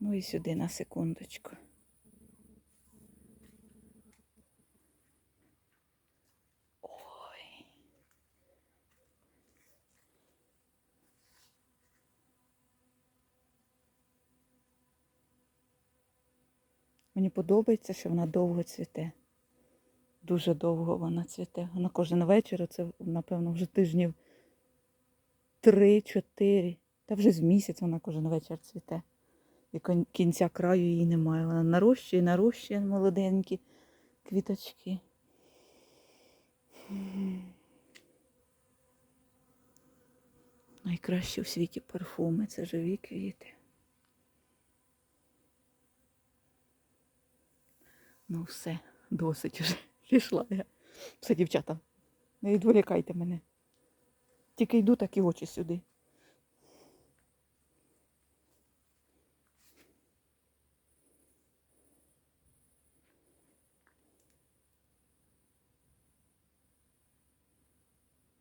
Ну і сюди на секундочку. Ой. Мені подобається, що вона довго цвіте. Дуже довго вона цвіте. Вона кожен вечір, це, напевно, вже тижнів три-чотири. Та вже з місяць вона кожен вечір цвіте. І кінця краю її немає. Вона нарощує, нарощує молоденькі квіточки. Найкращі в світі парфуми це живі квіти. Ну все, досить уже. Пішла я. Все, дівчата, не відволікайте мене. Тільки йду, так і очі сюди.